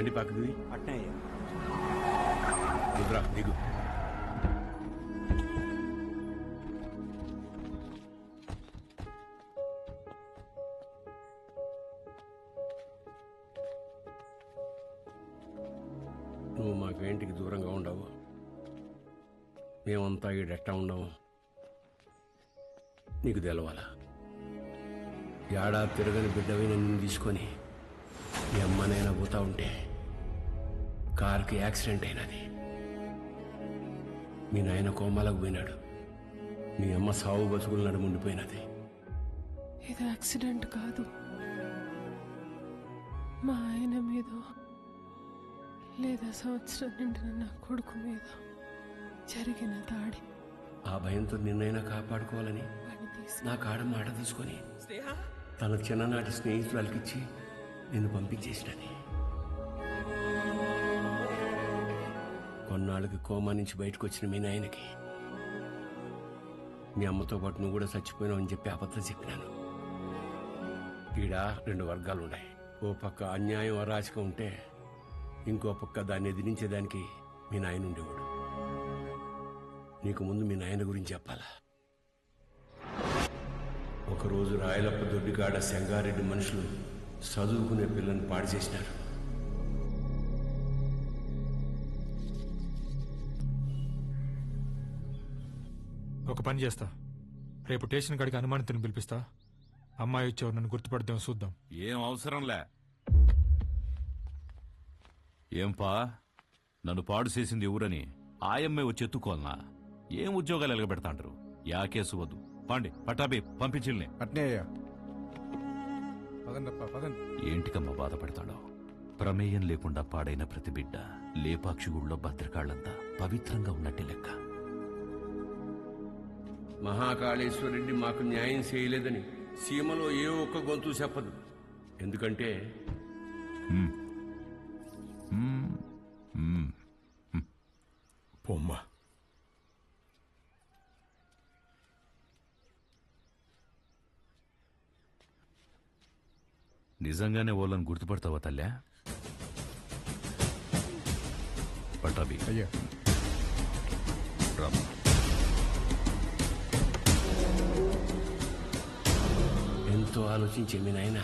బండి పక్కకు దిగి. అట్నే అయ్యా దిగురా దిగు. నువ్వు మాకు ఇంటికి దూరంగా ఉండవు. మేమంతా ఈడెట్టా ఉండవు. నీకు తెలవాలా? ఏడా తిరగని బిడ్డవైన నిన్ను తీసుకొని మీ అమ్మనైనా పోతా ఉంటే కార్కి యాక్సిడెంట్ అయినది. మీ నాయన కోమాలకు పోయినాడు. మీ అమ్మ సావు బతుకులు నడుముండిపోయినది ఇది యాక్సిడెంట్ కాదు. మా ఆయన మీద లేదా సంవత్సరం నిండిన నా కొడుకు మీద జరిగిన దాడి. ఆ భయంతో నిన్నైనా కాపాడుకోవాలని నా కాడ మాట తీసుకొని తన చిన్ననాటి స్నేహితురాలకిచ్చి నిన్ను పంపించేసినది. కొన్నాళ్ళకి కోమా నుంచి బయటకు వచ్చిన మీ నాయనకి. మీ అమ్మతో పాటు నువ్వు కూడా చచ్చిపోయినావు అని చెప్పి అబద్ధం చెప్పినాను. ఈడ రెండు వర్గాలు ఉన్నాయి ఓ పక్క అన్యాయం అరాచకం ఉంటే ఇంకో పక్క దాన్ని ఎదిరించేదానికి మీ నాయన ఉండేవాడు. నీకు ముందు మీ నాయన గురించి చెప్పాలా? ఒకరోజు రాయలప్ప దొడ్డిగాడ సంగారెడ్డి మనుషులు చదువుకునే పిల్లని పాడు చేసినారు. ఒక పని చేస్తా. రేపు స్టేషన్ కాడికి అనుమానితుని పిలిపిస్తా. అమ్మాయి వచ్చేవారు నన్ను గుర్తుపడదాం చూద్దాం. ఏం అవసరంలే. ఏం పా నన్ను పాడు చేసింది ఎవరని ఆయమ్మే వచ్చి ఎత్తుకోవాలనా? ఏం ఉద్యోగాలు ఎలగబెడతాంటారు యా కేసు వద్దు. పాండి పట్టాబి పంపించిల్ని. అట్నే అయ్యా. పదండప్ప పదండి. ఏంటికమ్మా బాధపడతాడో? ప్రమేయం లేకుండా పాడైన ప్రతి బిడ్డ లేపాక్షి గుళ్ళో భద్రకాళ్ళంతా పవిత్రంగా ఉన్నట్టే లెక్క. మహాకాళేశ్వరరెడ్డి మాకు న్యాయం చేయలేదని సీమలో ఏ ఒక్క గొంతు చెప్పదు. ఎందుకంటే పొమ్మ నిజంగానే వాళ్ళని గుర్తుపడతావా తల్లా? పట్టాబి అయ్యా. రామ్మా ఎంతో ఆలోచించే మీ నాయన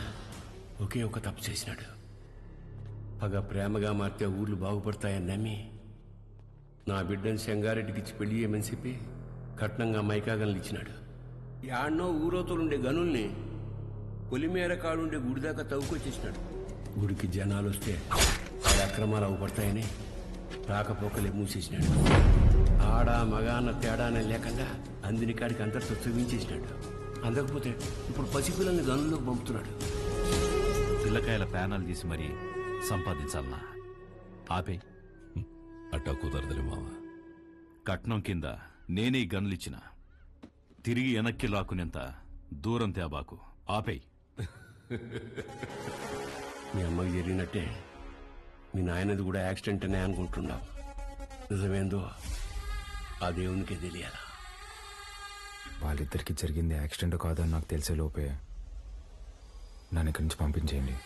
ఒకే ఒక తప్పు చేసినాడు. పగ ప్రేమగా మారితే ఊర్లు బాగుపడతాయని నమ్మి నా బిడ్డని శంగారెడ్డికి ఇచ్చి పెళ్ళి చేయమని చెప్పి కట్నంగా మైకాగన్లు ఇచ్చినాడు. యాడ్నో ఊరోతులుండే గనుల్ని పొలిమేర కాడుండే గుడి దాకా తవ్వుకొచ్చేసినాడు. గుడికి జనాలు వస్తే ఆ అక్రమాలు అవుపడతాయని రాకపోకలే మూసేసినాడు. ఆడ మగాన తేడానే లేకుండా అందిని కాడికి అంతటితో చూపించేసినాడు. అందకపోతే ఇప్పుడు పసిపిల్లల్ని గనుల్లోకి పంపుతున్నాడు. పిల్లకాయల ప్యానాలు తీసి మరీ సంపాదించాలనా ఆపే. అట్టా కుదరదులే మామ కట్నం కింద నేనే ఈ గన్లిచ్చిన. తిరిగి వెనక్కి లాక్కునేంత దూరం తేబాకు. ఆపేయ్ మీ అమ్మకి జరిగినట్టే మీ నాయనది కూడా యాక్సిడెంట్ అనే అనుకుంటున్నావు. నిజమేందో ఆ దేవునికే తెలియాలా? వాళ్ళిద్దరికి జరిగింది యాక్సిడెంట్ కాదని నాకు తెలిసే లోపే నన్ను ఇక్కడి నుంచి పంపించేయండి.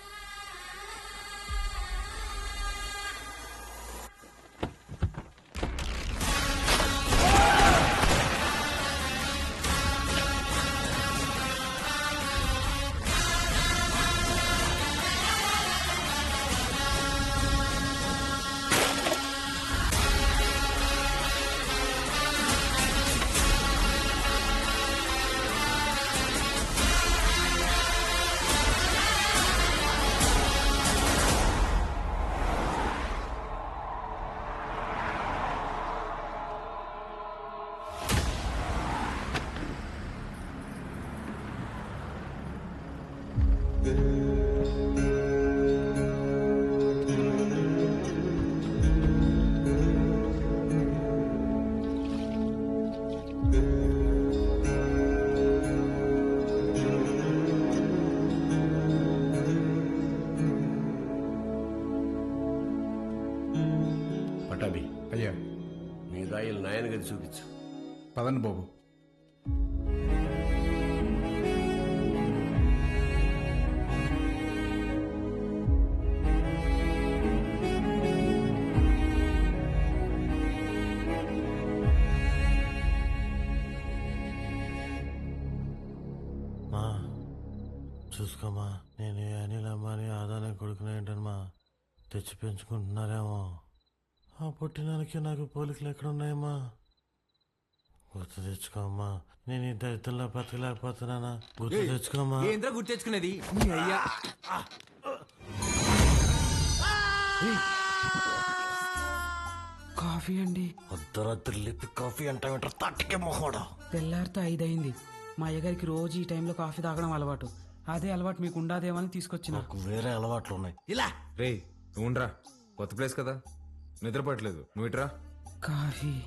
పటాబి అయ్యా. మీ దాయిలు నాయన గది చూపించు. పదండి బాబు. చూసుకోమా. నేను అనిల్ అమ్మాని ఆదానే కొడుకునే ఏంటమ్మా తెచ్చి పెంచుకుంటున్నారేమో. ఆ పుట్టినానికి నాకు పోలికలు ఎక్కడున్నాయమ్మా? గుర్తు తెచ్చుకోమ్మా నేను ఈ దరిద్రంలో బతకలేకపోతున్నానా. గుర్తు తెచ్చుకోమ్మా ఏంద్రా గుర్తు తెచ్చుకునేది? నీ అయ్యా. కాఫీ అండి. అర్ధరాత్రి లేపి కాఫీ అంటావేంటారు? తట్టుకే మొహోడా తెల్లారితో ఐదయింది. మా అయ్యగారికి రోజు ఈ టైంలో కాఫీ తాగడం అలవాటు. అదే అలవాటు మీకు ఉండాదేమని తీసుకొచ్చిన. నాకు వేరే అలవాట్లు ఉన్నాయి. ఇలా. రే నువ్వుండ్రా కొత్త ప్లేస్ కదా. నిద్రపట్టలేదు నువ్వు ఇట్రా కాఫీ.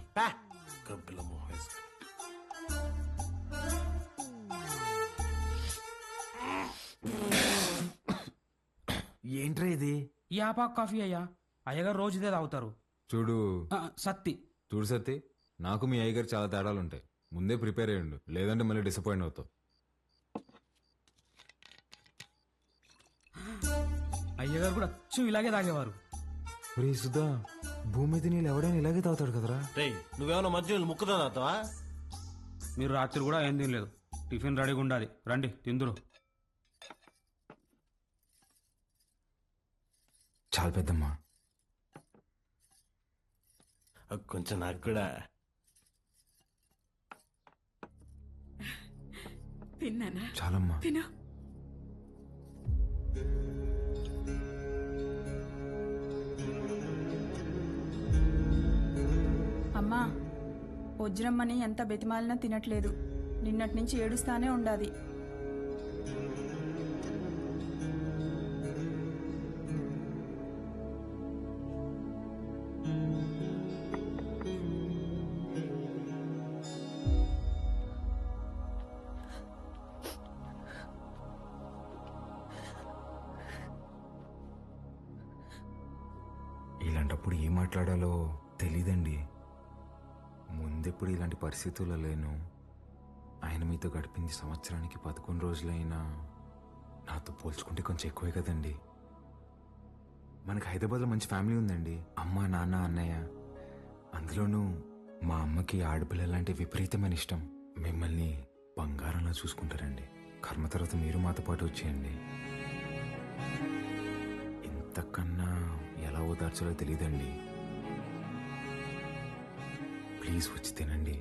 ఏంట్రా ఇది? ఈ ఆపాకు కాఫీ అయ్యా. అయ్యగారు రోజు ఇదే తాగుతారు. చూడు. ఆ, సత్తి. చూడు సత్తి నాకు మీ అయ్యగారు చాలా తేడాలు ఉంటాయి ముందే ప్రిపేర్ అయ్యండు. లేదంటే మళ్ళీ డిసప్పాయింట్ అవుతావు. అయ్యగారు కూడా అచ్చు ఇలాగే తాగేవారు. రే సుధా భూమి మీద నీళ్ళు ఎవడైనా ఇలాగే తాగుతాడు కదరా? రేయ్ నువ్వేమన్నా మధ్య ముక్కుదా తాతావా మీరు రాత్రి కూడా ఏం తినలేదు. టిఫిన్ రెడీగా ఉండాలి. రండి తిందురు. చాలా పెద్దమ్మా. కొంచెం నాకు కూడా. తిన్నానా? చాలమ్మా. తిను. వజ్రమ్మని ఎంత బెతిమాలినా తినట్లేదు. నిన్నటి నుంచి ఏడుస్తానే ఉండాది. ఇలాంటప్పుడు ఏం మాట్లాడాలో తెలీదండి. ముందెప్పుడు ఇలాంటి పరిస్థితుల్లో లేను. ఆయన మీతో గడిపింది సంవత్సరానికి పదకొండు రోజులైనా నాతో పోల్చుకుంటే కొంచెం ఎక్కువే కదండి. మనకి హైదరాబాద్లో మంచి ఫ్యామిలీ ఉందండి. అమ్మ నాన్న అన్నయ్య. అందులోనూ మా అమ్మకి ఆడపిల్లలంటే విపరీతమైన ఇష్టం. మిమ్మల్ని బంగారంలా చూసుకుంటారండి. కర్మ తర్వాత మీరు మాతో పాటు వచ్చేయండి. ఇంతకన్నా ఎలా ఓదార్చాలో తెలియదండి. ప్లీజ్ వచ్చి తినండి.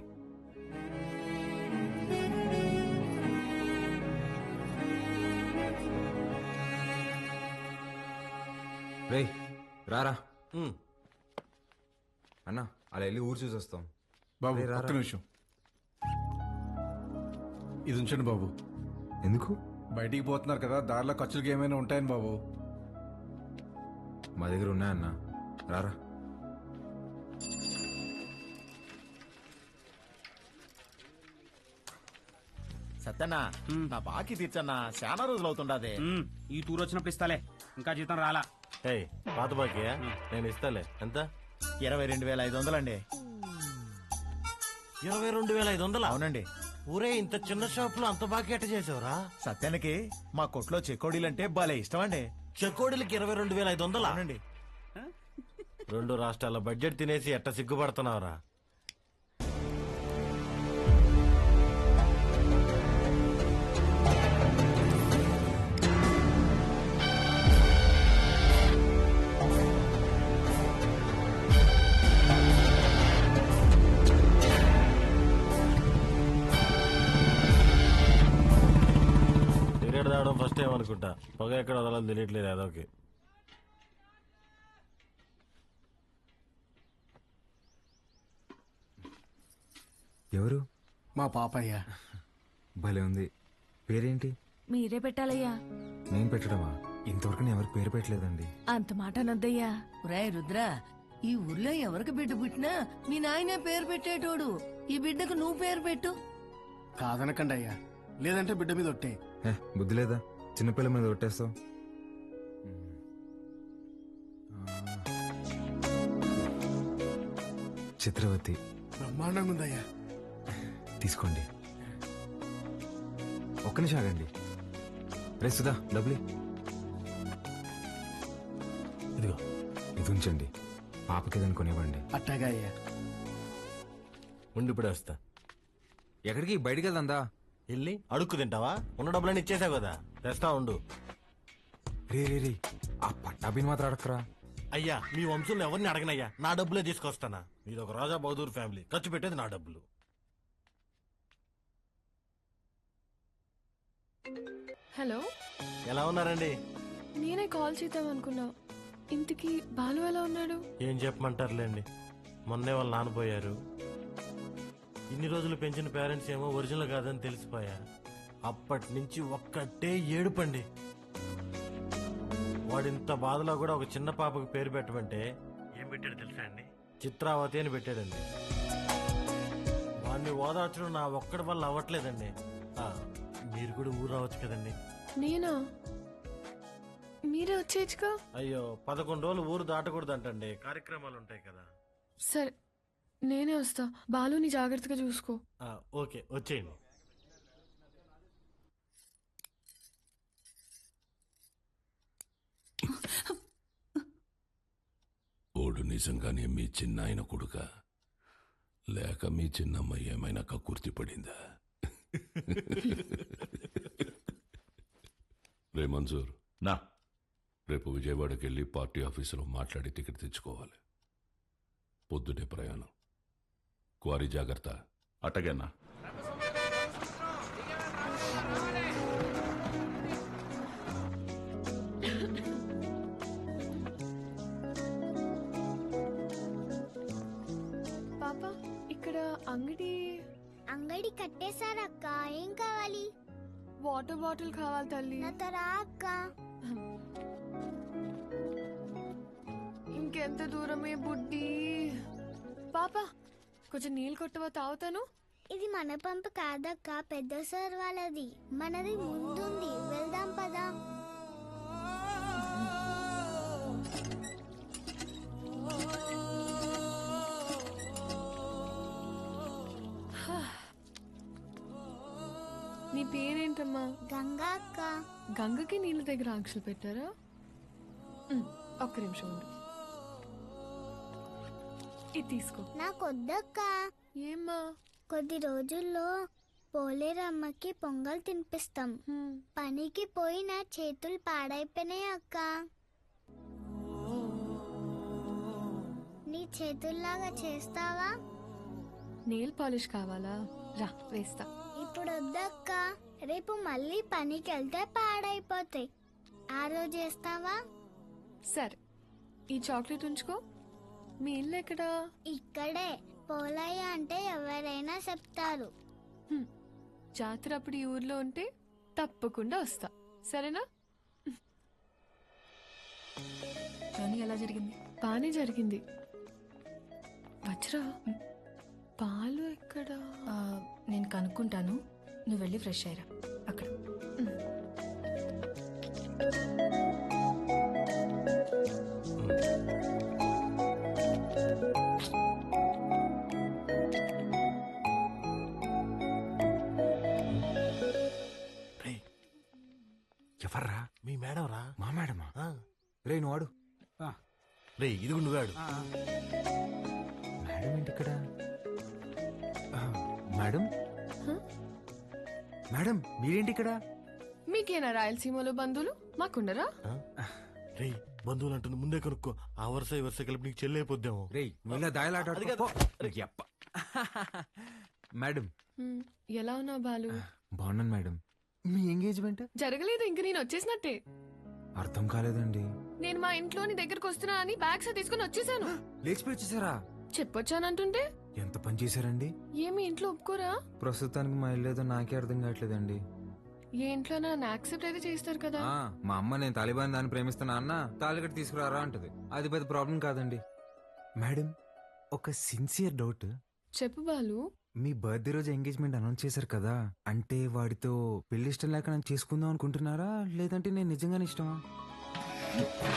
రేయ్ రారా. అన్న అలా వెళ్ళి ఊరు చూసి వస్తాం బాబు రే. ఒక్క నిమిషం. ఇది ఉంచండి బాబు. ఎందుకు? బయటికి పోతున్నారు కదా దారిలో ఖర్చులకి ఏమైనా ఉంటాయని బాబు. మా దగ్గర ఉన్నాయన్న. రారా. సత్యన్నా నా బాకీ తీర్చన్నా చాలా రోజులు అవుతుండదే. ఈ టూర్ వచ్చినప్పుడు ఇస్తాలే. ఇంకా జీతం రాలా. ఏయ్ పాత బాకీ నేను ఇస్తాలే. ఎంత? ఇరవై రెండు వేల ఐదు వందలండి. ఇరవై రెండు వేల ఐదు వందలు? అవునండి. ఊరే ఇంత చిన్న షాప్లో అంత బాకీ ఎట్ట చేసావురా? సత్యానికి మా కొట్లో చెకోడీలంటే భలే ఇష్టం అండి చెకోడిలకి ఇరవై రెండు వేల ఐదు వందలు? అవునండి. రెండు రాష్ట్రాల బడ్జెట్ తినేసి ఎట్ట సిగ్గుపడుతున్నావురా? ఫస్ట్ టైం అనుకుంటా పొగ ఎక్కడ వదలాలి తెలియట్లేదు అదొకే. ఎవరు? మా పాపయ్య. భలే ఉంది. పేరేంటి? మీరే పెట్టాలయ్యా. నేను పెట్టడమా? ఇంతవరకు నేను ఎవరికి పేరు పెట్టలేదండి. అంత మాట అనొద్దయ్యా. రాయ్ రుద్ర ఈ ఊర్లో ఎవరికి బిడ్డ పుట్టినా మీ నాయనే పేరు పెట్టేటోడు. ఈ బిడ్డకు నువ్వు పేరు పెట్టు. కాదనకండి అయ్యా లేదంటే బిడ్డ మీద ఒట్టే. బుద్ధి లేదా? చిన్నపిల్ల మీద కొట్టేస్తావు చిత్రవతి బ్రహ్మాండంగా ఉందయ్యా. తీసుకోండి. ఒక్క నిమిషం ఆగండి. రే సుధా డబ్బులు ఇదిగో. ఇది ఉంచండి. పాపకి ఏదైనా కొనివ్వండి. అట్టాగా అయ్యా. ఉండి ఇప్పుడే వస్తా. ఎక్కడికి? బయటికి వెళ్దా వెళ్ళి అడుక్కు తింటావా? ఉన్న డబ్బులన్నీ ఇచ్చేసావు కదా. తెస్తా ఉండు. రే రే రే ఆ పట్టాభిని మాత్రం అడగరా అయ్యా మీ వంశంలో ఎవరిని అడగనయ్యా? నా డబ్బులే తీసుకొస్తానా? మీది ఒక రాజా బహదూర్ ఫ్యామిలీ. ఖర్చు పెట్టేది నా డబ్బులు. హలో? ఎలా ఉన్నారండి? నేనే కాల్ చేద్దాం అనుకున్నా. ఇంటికి బాలు ఎలా ఉన్నాడు? ఏం చెప్పమంటారులేండి. మొన్నే వాళ్ళు నానపోయారు ఇన్ని రోజులు పెంచిన పేరెంట్స్ ఏమో ఒరిజినల్ కాదని తెలిసిపోయా. అప్పటి నుంచి ఒక్కటే ఏడుపండి. వాడింత బాధలో కూడా ఒక చిన్న పాపకు పేరు పెట్టమంటే ఏం పెట్టాడు తెలుసా అండి? చిత్రావతి అని పెట్టాడండి. వాడిని ఓదార్చడం నా ఒక్కడి వల్ల అవ్వట్లేదండి. ఆ, మీరు కూడా ఊరు రావచ్చు కదండి. నేనా? మీరే వచ్చేయచ్చుగా? అయ్యో పదకొండు రోజులు ఊరు దాటకూడదంటండి. కార్యక్రమాలు ఉంటాయి కదా. సరే నేనే వస్తా. బాలుని జాగ్రత్తగా చూసుకో. ఆ, ఓకే వచ్చేయండి. ఓడు నిజంగానే మీ చిన్నాయన కొడుక? లేక మీ చిన్నమ్మ ఏమైనా కక్కుర్తి పడిందా? రే మంజూర్. నా. రేపు విజయవాడకి వెళ్ళి పార్టీ ఆఫీసులో మాట్లాడి టికెట్ తెచ్చుకోవాలి. పొద్దుటే ప్రయాణం. క్వారీ జాగ్రత్త. అట్టగన్నా పాప ఇక్కడ అంగడి అంగడి కట్టేశారక్క. ఏం కావాలి? వాటర్ బాటిల్ కావాలి తల్లి. నాతో రా అక్క. ఇంకెంత దూరమే బుడ్డి? పాప కొంచెం నీళ్ళు కొట్టవా తాగుతాను? ఇది మన పంపు కాదక్క పెద్ద సార్ వాళ్ళది. మనది ముందుంది. వెళ్దాం పదా. నీ పేరేంటమ్మా? గంగా అక్క. గంగకి నీళ్ళ దగ్గర ఆంక్షలు పెట్టారా? ఉమ్, ఒక్క నిమిషం ఉండు. ఇది తీసుకో. నాకొద్దక్క ఏమ్మా? కొద్ది రోజుల్లో పోలేరమ్మకి పొంగల్ తినిపిస్తాం. పనికి పోయి నా చేతులు పాడైపోయినాయి అక్క. నీ చేతుల్లాగా చేస్తావా? నెయిల్ పాలిష్ కావాలా? రా వేస్తా. ఇప్పుడు వద్దక్క రేపు మళ్ళీ పనికి వెళ్తే పాడైపోతాయి. ఆ రోజు చేస్తావా? సరే. ఈ చాక్లెట్ ఉంచుకో. మీ ఇల్లు ఎక్కడా? ఇక్కడే. పోలయ్య అంటే ఎవరైనా చెప్తారు. జాతర అప్పుడు ఈ ఊర్లో ఉంటే తప్పకుండా వస్తా. సరేనా? జర్నీ ఎలా జరిగింది? బానే జరిగింది. వజ్రా? పాలు ఎక్కడా? ఆ, నేను కనుక్కుంటాను. నువ్వు వెళ్ళి ఫ్రెష్ అయ్యరా. అక్కడ. మేడం రా మా మేడమా? రే నువ్వు ఆడు. రే ఇది కూడా నువ్వాడు మేడం ఏంటి ఇక్కడ? మేడం? మేడం మీరేంటి ఇక్కడ? మీకేనా రాయలసీమలో బంధువులు? మాకుండరా? రే బంధువులు అంటుంది ముందే కొనుక్కో. ఆ వరుస ఈ వరుస కలిపి నీకు చెల్లైపోద్దాము రే నువ్వు దాయలాట అది కాదు. మేడం. ఎలా ఉన్నావు బాలు? బాగున్నాను మేడం. మీ ఎంగేజ్మెంట్? జరగలేదు ఇంక నేను వచ్చేసినట్టే. అర్థం కాలేదండి. నేను మా ఇంట్లోని దగ్గరకు వస్తున్నా అని బ్యాగ్స్ తీసుకుని వచ్చేసాను. లేచిపోయి వచ్చేసారా? చెప్పొచ్చానంటుంటే? ఎంత పని చేశారండి? ఏమి ఇంట్లో ఒప్పుకోరా? ప్రస్తుతానికి మా ఇల్లు ఏదో నాకే అర్థం కావట్లేదండి. ఏ ఇంట్లో నన్ను యాక్సెప్ట్ అయితే చేస్తారు కదా. ఆ, మా అమ్మ నేను తాలిబాన్ దాన్ని ప్రేమిస్తున్నా అన్న తాలిగట్టు తీసుకురారా అంటది. అది పెద్ద ప్రాబ్లం కాదండి. మేడం ఒక సిన్సియర్ డౌట్ చెప్పు బాలు. మీ బర్త్డే రోజు ఎంగేజ్మెంట్ అనౌన్స్ చేశారు కదా అంటే వాడితో పెళ్ళి ఇష్టం లేక నన్ను చేసుకుందాం అనుకుంటున్నారా? లేదంటే నేను నిజంగానే ఇష్టమా?